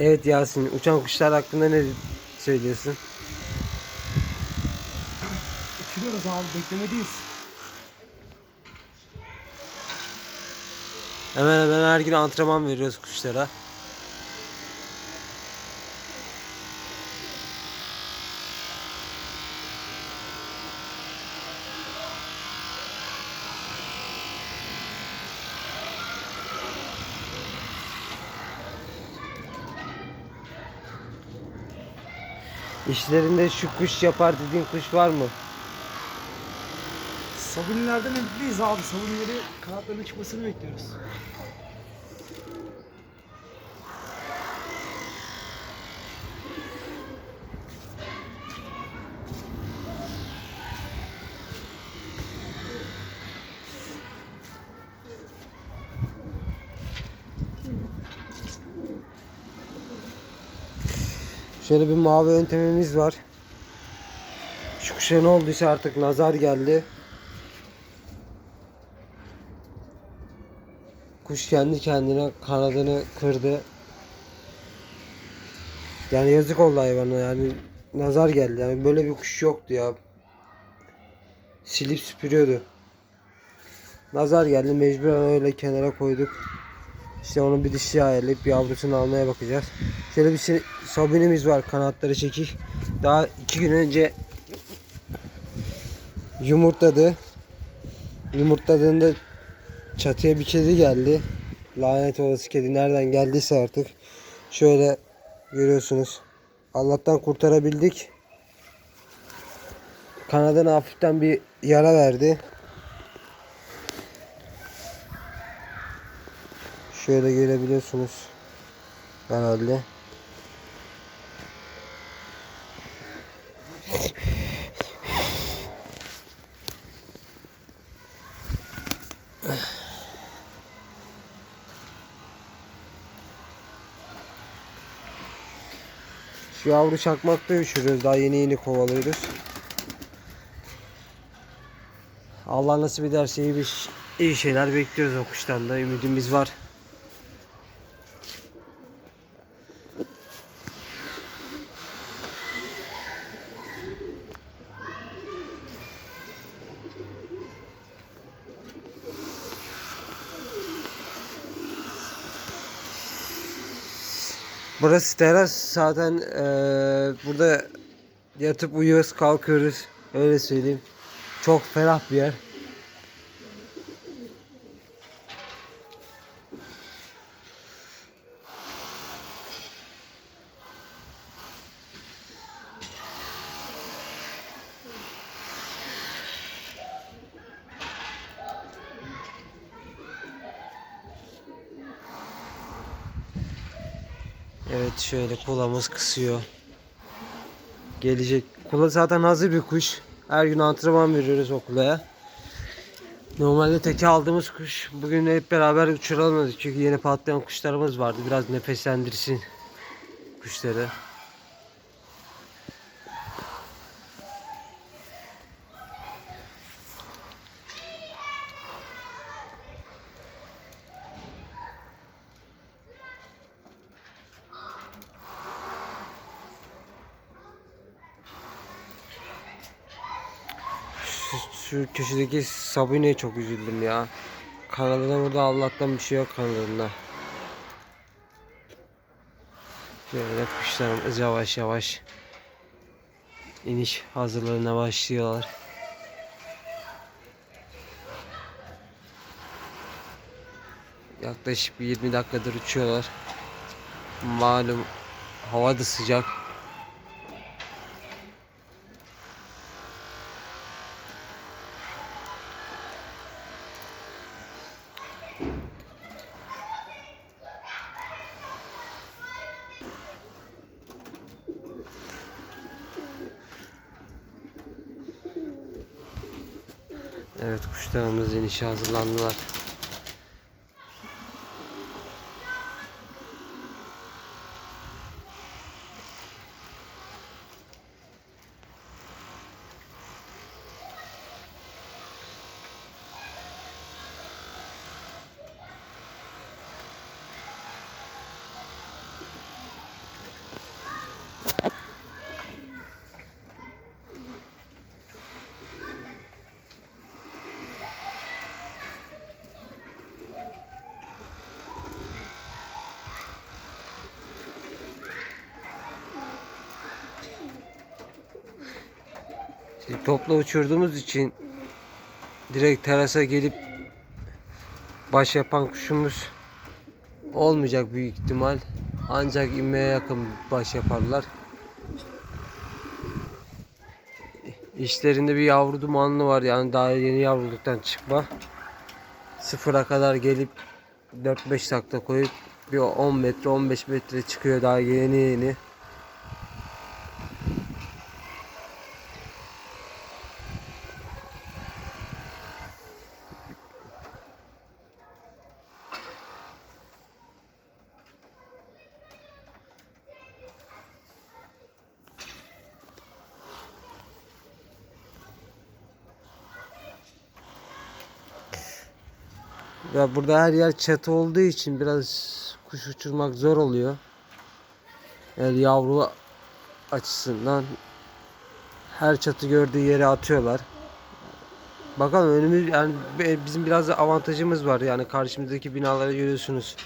Evet Yasin, uçan kuşlar hakkında ne söylüyorsun? Uçuruyoruz abi beklemedeyiz. Hemen hemen her gün antrenman veriyoruz kuşlara. İşlerinde şu kuş yapar dediğin kuş var mı? Sabunilerden ümitliyiz abi. Sabunileri kanatlarının çıkmasını bekliyoruz. Şöyle bir mavi yöntemimiz var. Şu kuşa ne olduysa artık nazar geldi. Kuş kendi kendine kanadını kırdı. Yani yazık oldu hayvana yani nazar geldi. Yani böyle bir kuş yoktu ya. Silip süpürüyordu. Nazar geldi mecburen öyle kenara koyduk. İşte onu bir dişi ayarlayıp yavrusunu almaya bakacağız. Şöyle bir sabunimiz var kanatları çekik. Daha iki gün önce yumurtladı. Yumurtladığında çatıya bir kedi geldi. Lanet olası kedi nereden geldiyse artık. Şöyle görüyorsunuz. Allah'tan kurtarabildik. Kanadına hafiften bir yara verdi. Şöyle görebiliyorsunuz. Herhalde. Şu yavru çakmakta uçuruyoruz. Daha yeni yeni kovalıyoruz. Allah nasip ederse iyi, bir, iyi şeyler bekliyoruz o kuştan da. Ümidimiz var. Burası teras zaten eee, burada yatıp uyuyoruz kalkıyoruz öyle söyleyeyim. Çok ferah bir yer. Evet şöyle kulağımız kısıyor. Gelecek. Kula zaten hazır bir kuş. Her gün antrenman veriyoruz o kulaya. Normalde teke aldığımız kuş. Bugün hep beraber uçuralım dedik. Çünkü yeni patlayan kuşlarımız vardı. Biraz nefeslendirsin kuşları. Şu, şu köşedeki Sabine'ye çok üzüldüm ya. Kanadına burada Allah'tan bir şey yok kanadında. Şöyle kuşlarımız yavaş yavaş iniş hazırlığına başlıyorlar. Yaklaşık bir 20 dakikadır uçuyorlar. Malum hava da sıcak. Evet kuşlarımız inişe hazırlandılar. topla uçurduğumuz için direkt terasa gelip baş yapan kuşumuz olmayacak büyük ihtimal. Ancak inmeye yakın baş yaparlar. İşlerinde bir yavru dumanlı var yani daha yeni yavruluktan çıkma. Sıfıra kadar gelip 4-5 takla koyup bir 10 metre 15 metre çıkıyor daha yeni yeni. Burada her yer çatı olduğu için biraz kuş uçurmak zor oluyor. Yani yavru açısından her çatı gördüğü yere atıyorlar. Bakalım önümüz yani bizim biraz da avantajımız var. Yani karşımızdaki binaları görüyorsunuz.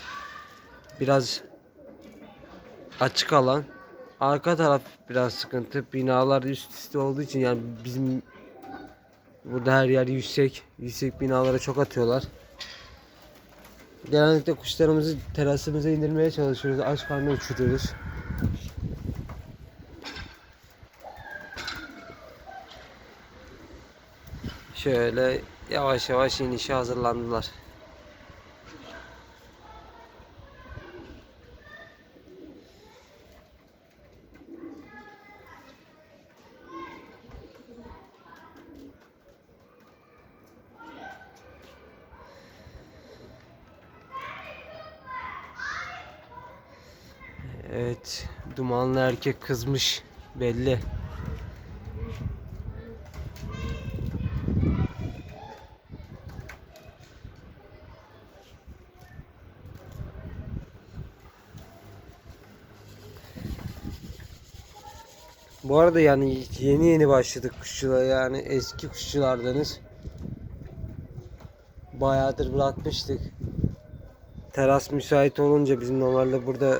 Biraz açık alan. Arka taraf biraz sıkıntı. Binalar üst üste olduğu için yani bizim burada her yer yüksek. Yüksek binalara çok atıyorlar. Genellikle kuşlarımızı terasımıza indirmeye çalışıyoruz. Aç karnına uçuruyoruz. Şöyle yavaş yavaş inişe hazırlandılar. Evet, dumanlı erkek kızmış belli. Bu arada yani yeni yeni başladık kuşçuluğa yani eski kuşçulardanız. Bayağıdır bırakmıştık. Teras müsait olunca bizim normalde burada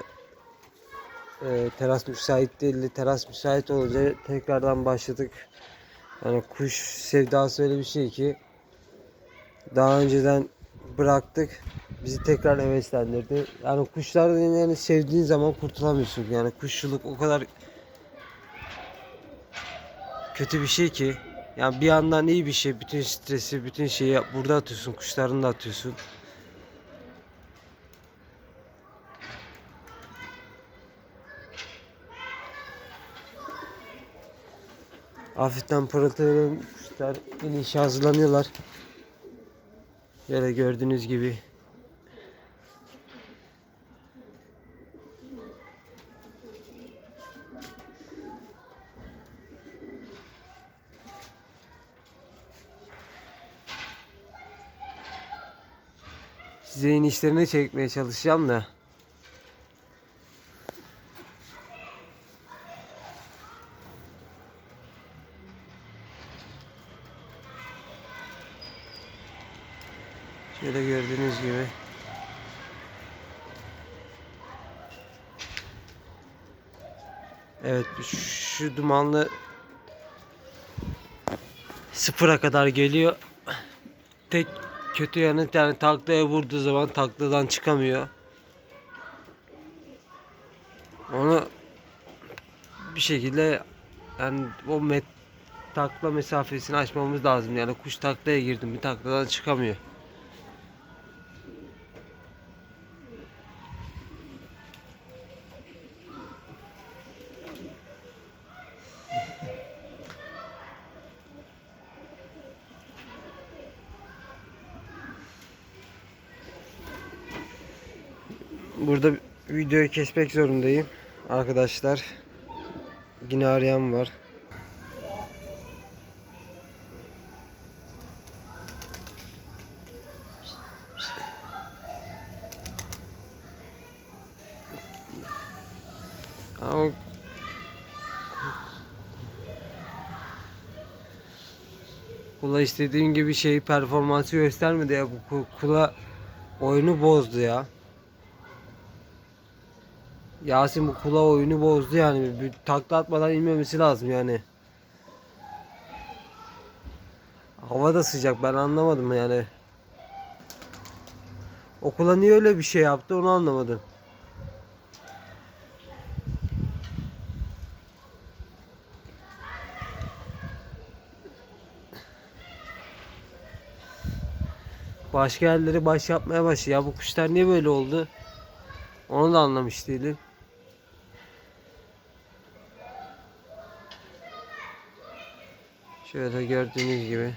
e, teras müsait değildi. Teras müsait olunca tekrardan başladık. Yani kuş sevdası öyle bir şey ki daha önceden bıraktık. Bizi tekrar heveslendirdi. Yani kuşlardan yani sevdiğin zaman kurtulamıyorsun. Yani kuşçuluk o kadar kötü bir şey ki. Yani bir yandan iyi bir şey. Bütün stresi, bütün şeyi burada atıyorsun. Kuşlarını da atıyorsun. Hafiften pırıltılı kuşlar inişe hazırlanıyorlar. Böyle gördüğünüz gibi. Size inişlerini çekmeye çalışacağım da. Şöyle gördüğünüz gibi. Evet şu dumanlı sıfıra kadar geliyor. Tek kötü yanı yani taklaya vurduğu zaman takladan çıkamıyor. Onu bir şekilde yani o met takla mesafesini açmamız lazım. Yani kuş taklaya girdi mi takladan çıkamıyor. Burada videoyu kesmek zorundayım. Arkadaşlar yine arayan var. Ama Kula istediğim gibi şey performansı göstermedi ya bu ku- kula oyunu bozdu ya. Yasin bu kula oyunu bozdu yani. Bir takla atmadan inmemesi lazım yani. Hava da sıcak ben anlamadım yani. Okula niye öyle bir şey yaptı onu anlamadım. Başka yerleri baş yapmaya başladı. Ya bu kuşlar niye böyle oldu? Onu da anlamış değilim. Şöyle gördüğünüz gibi.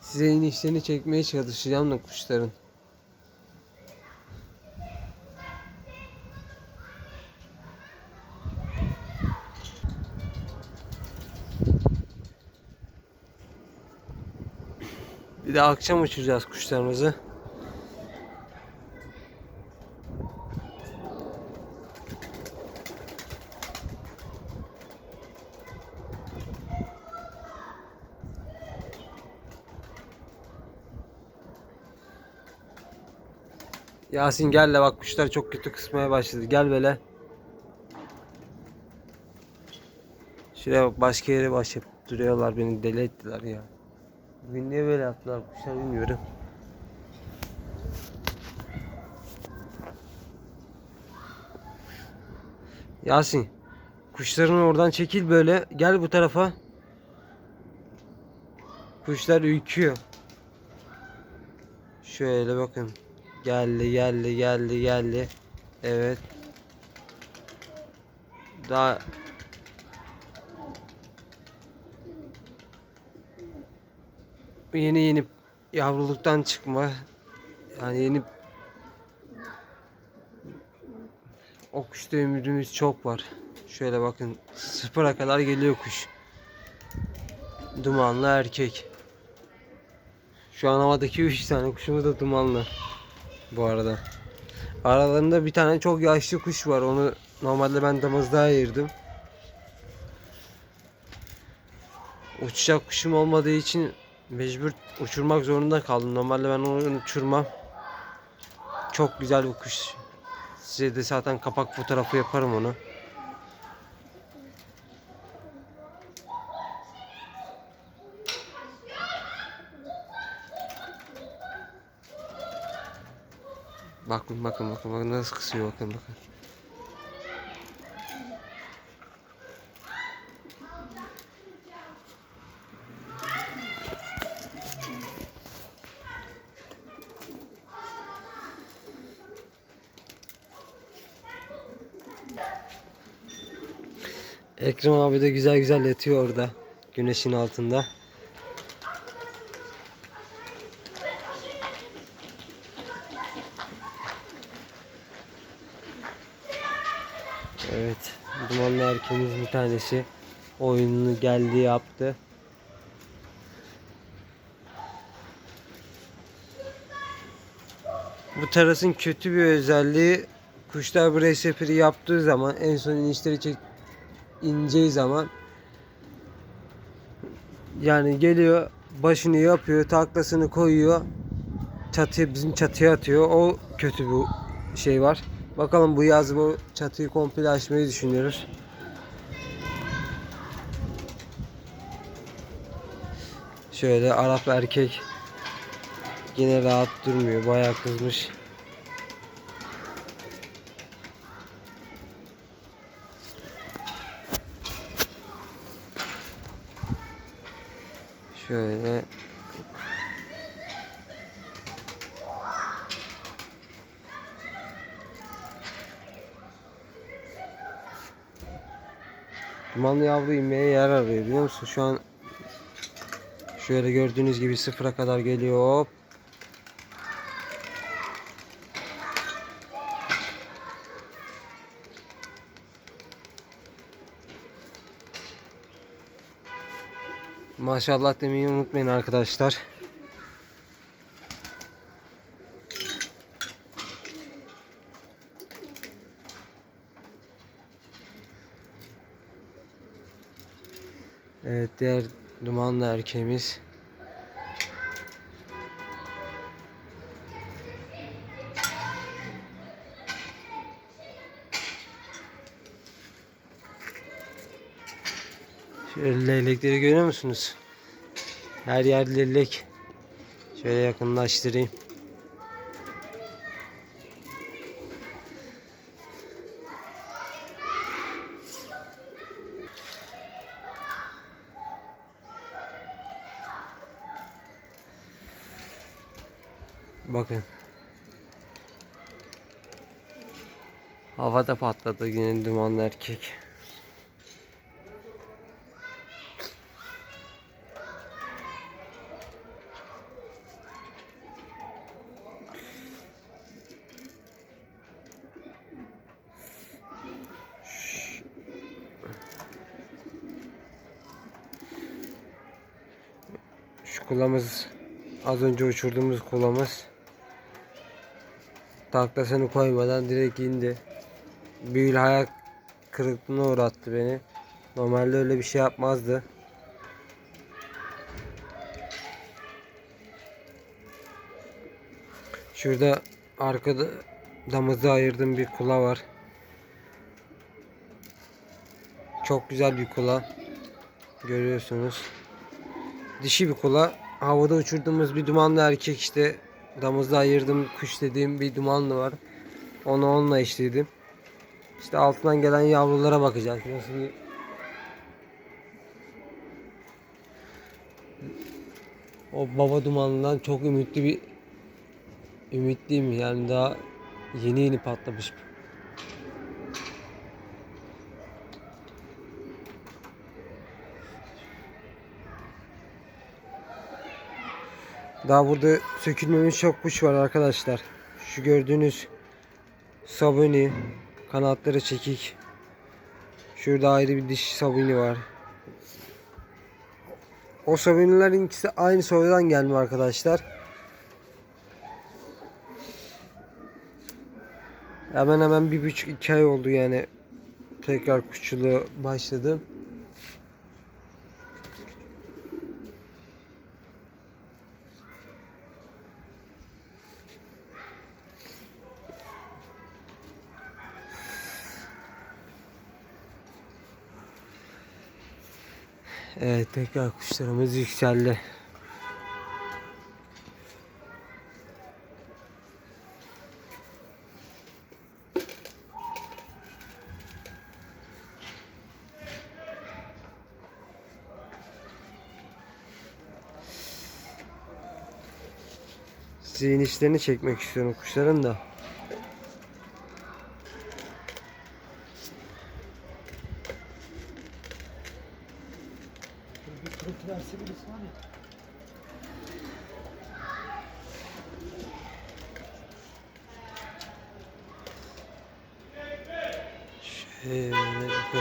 Size inişlerini çekmeye çalışacağım da kuşların. De akşam uçuracağız kuşlarımızı. Yasin gel de bak kuşlar çok kötü kısmaya başladı. Gel böyle. Şuraya bak başka yere başlayıp duruyorlar beni deli ettiler ya. Bugün niye böyle yaptılar kuşlar bilmiyorum. Yasin kuşların oradan çekil böyle gel bu tarafa. Kuşlar ürküyor. Şöyle bakın. Geldi geldi geldi geldi. Evet. Daha yeni yeni yavruluktan çıkma yani yeni o kuşta ümidimiz çok var. Şöyle bakın sıfıra kadar geliyor kuş. Dumanlı erkek. Şu an havadaki 3 tane kuşumuz da dumanlı. Bu arada. Aralarında bir tane çok yaşlı kuş var. Onu normalde ben damızlığa ayırdım. Uçacak kuşum olmadığı için mecbur uçurmak zorunda kaldım. Normalde ben onu uçurmam. Çok güzel bir kuş. Size de zaten kapak fotoğrafı yaparım onu. Bakın bakın bakın bakın nasıl kısıyor bakın bakın. Ekrem abi de güzel güzel yatıyor orada. Güneşin altında. Evet. Dumanlı erkeğimiz bir tanesi oyununu geldi yaptı. Bu terasın kötü bir özelliği kuşlar buraya seferi yaptığı zaman en son inişleri çek ineceği zaman yani geliyor başını yapıyor taklasını koyuyor çatıya bizim çatıya atıyor. O kötü bir şey var. Bakalım bu yaz bu çatıyı komple açmayı düşünüyoruz. Şöyle Arap erkek yine rahat durmuyor bayağı kızmış Şöyle Dumanlı yavru inmeye yer arıyor biliyor musun? Şu an şöyle gördüğünüz gibi sıfıra kadar geliyor. Hop. Maşallah demeyi unutmayın arkadaşlar. Evet diğer dumanlı erkeğimiz. Şöyle leylekleri görüyor musunuz? Her yer leylek. Şöyle yakınlaştırayım. Bakın. Havada patladı yine dumanlı erkek. Kulamız az önce uçurduğumuz kulamız taklasını koymadan direkt indi. Büyül hayal kırıklığına uğrattı beni. Normalde öyle bir şey yapmazdı. Şurada arkada damızda ayırdığım bir kula var. Çok güzel bir kula. Görüyorsunuz. Dişi bir kula. Havada uçurduğumuz bir dumanlı erkek işte damızda ayırdığım kuş dediğim bir dumanlı var. Onu onunla eşledim. İşte altından gelen yavrulara bakacağız. Nasıl bir O baba dumanından çok ümitli bir ümitliyim yani daha yeni yeni patlamış. Daha burada sökülmemiş çok kuş var arkadaşlar. Şu gördüğünüz sabuni, kanatları çekik. Şurada ayrı bir dişi sabuni var. O sabunilerin ikisi aynı soydan gelme arkadaşlar. Hemen hemen bir buçuk iki ay oldu yani tekrar kuşçuluğa başladım. Evet tekrar kuşlarımız yükseldi. Zihin işlerini çekmek istiyorum kuşların da. Böyle verse birisi var ya. Şöyle bakın.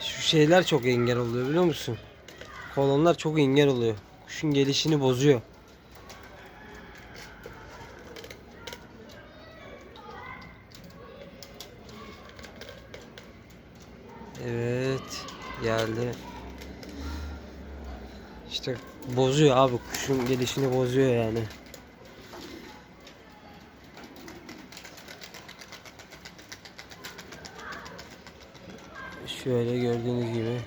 Şu şeyler çok engel oluyor biliyor musun? Kolonlar çok engel oluyor. Kuşun gelişini bozuyor. Evet geldi. İşte bozuyor abi kuşun gelişini bozuyor yani. Şöyle gördüğünüz gibi.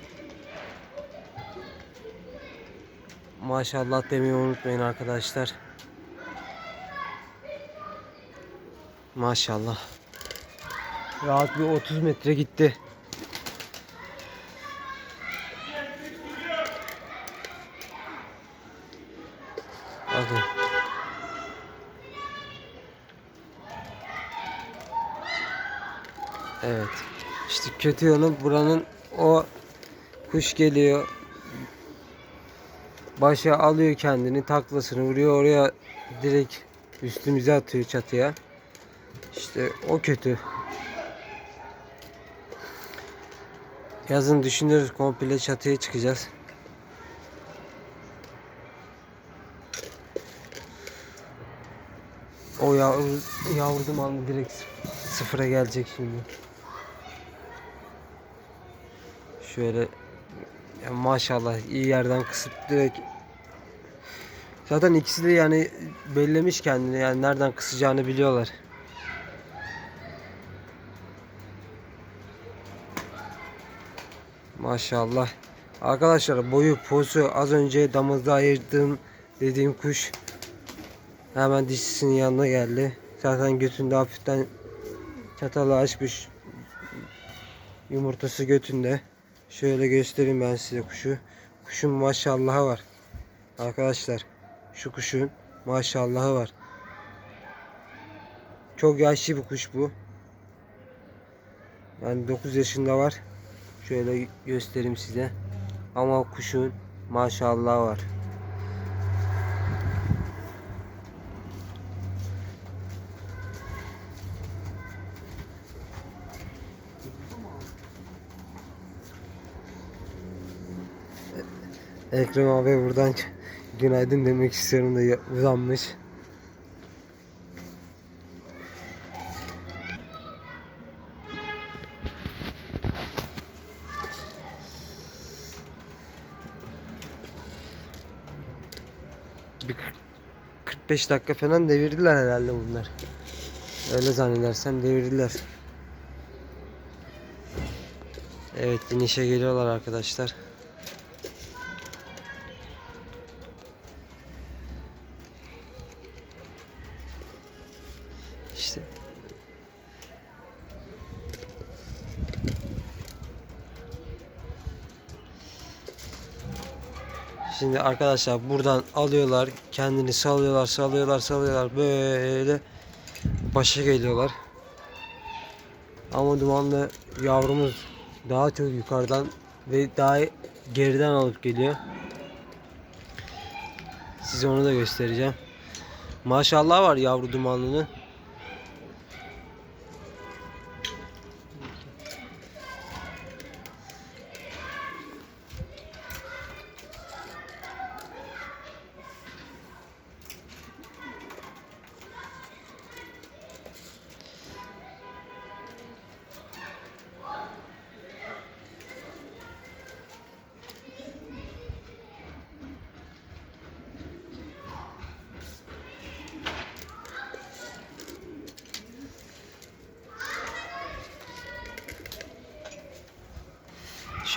Maşallah demeyi unutmayın arkadaşlar. Maşallah. Rahat bir 30 metre gitti. Bakın. Evet. İşte kötü yanı buranın o kuş geliyor. Başa alıyor kendini taklasını vuruyor oraya direkt üstümüze atıyor çatıya. İşte o kötü. Yazın düşünürüz komple çatıya çıkacağız. O yavru, yavru dumanlı direkt sıfıra gelecek şimdi. Şöyle ya maşallah iyi yerden kısıp direkt Zaten ikisi de yani bellemiş kendini yani nereden kısacağını biliyorlar. Maşallah. Arkadaşlar boyu pozu az önce damızda ayırdığım dediğim kuş hemen dişisinin yanına geldi. Zaten götünde hafiften çatalı açmış. Yumurtası götünde. Şöyle göstereyim ben size kuşu. Kuşun maşallahı var. Arkadaşlar şu kuşun maşallahı var. Çok yaşlı bir kuş bu. Yani 9 yaşında var. Şöyle göstereyim size. Ama kuşun maşallahı var. Ekrem abi buradan günaydın demek istiyorum da uzanmış. Bir kırk- 45 dakika falan devirdiler herhalde bunlar. Öyle zannedersem devirdiler. Evet inişe geliyorlar arkadaşlar. Şimdi arkadaşlar buradan alıyorlar, kendini salıyorlar, salıyorlar, salıyorlar böyle başa geliyorlar. Ama dumanlı yavrumuz daha çok yukarıdan ve daha geriden alıp geliyor. Size onu da göstereceğim. Maşallah var yavru dumanlının.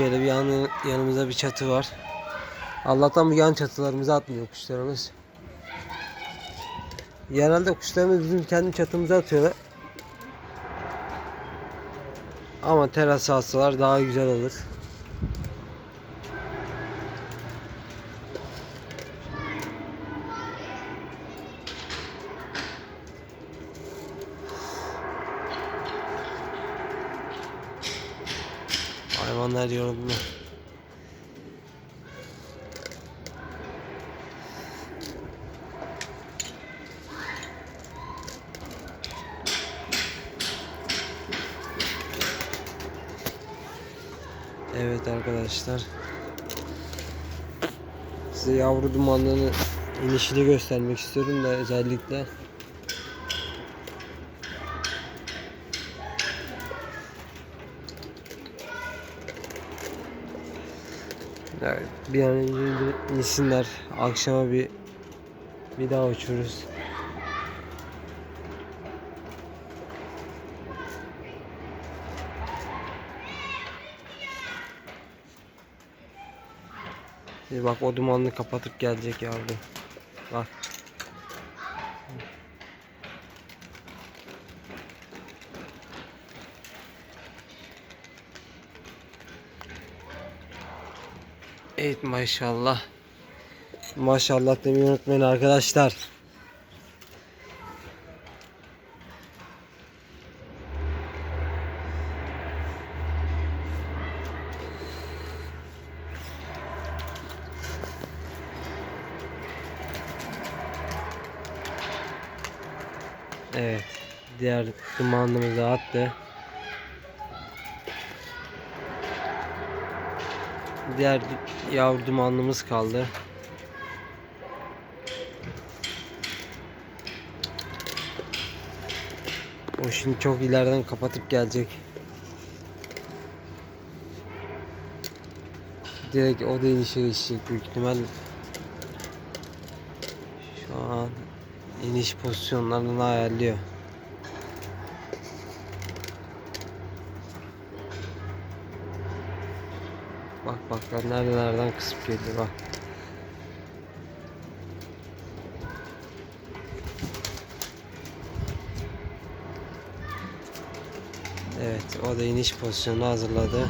Şöyle bir yanı, yanımızda bir çatı var. Allah'tan bu yan çatılarımıza atmıyor kuşlarımız. Genelde kuşlarımız bizim kendi çatımıza atıyorlar. Ama teras alsalar daha güzel olur. Hayvanlar yoruldu. Evet arkadaşlar. Size yavru dumanlarını inişini göstermek istiyorum da özellikle. Evet, bir an önce insinler. Akşama bir bir daha uçuruz. Bak o dumanını kapatıp gelecek yavru. Bak. Evet maşallah. Maşallah demeyi unutmayın arkadaşlar. Evet. Diğer dumanımızı attı. Diğer yavru dumanlımız kaldı. O şimdi çok ileriden kapatıp gelecek. Direkt o da inişe geçecek büyük ihtimal. Şu an iniş pozisyonlarını ayarlıyor. Nereden nereden kısıp geliyor bak. Evet o da iniş pozisyonu hazırladı.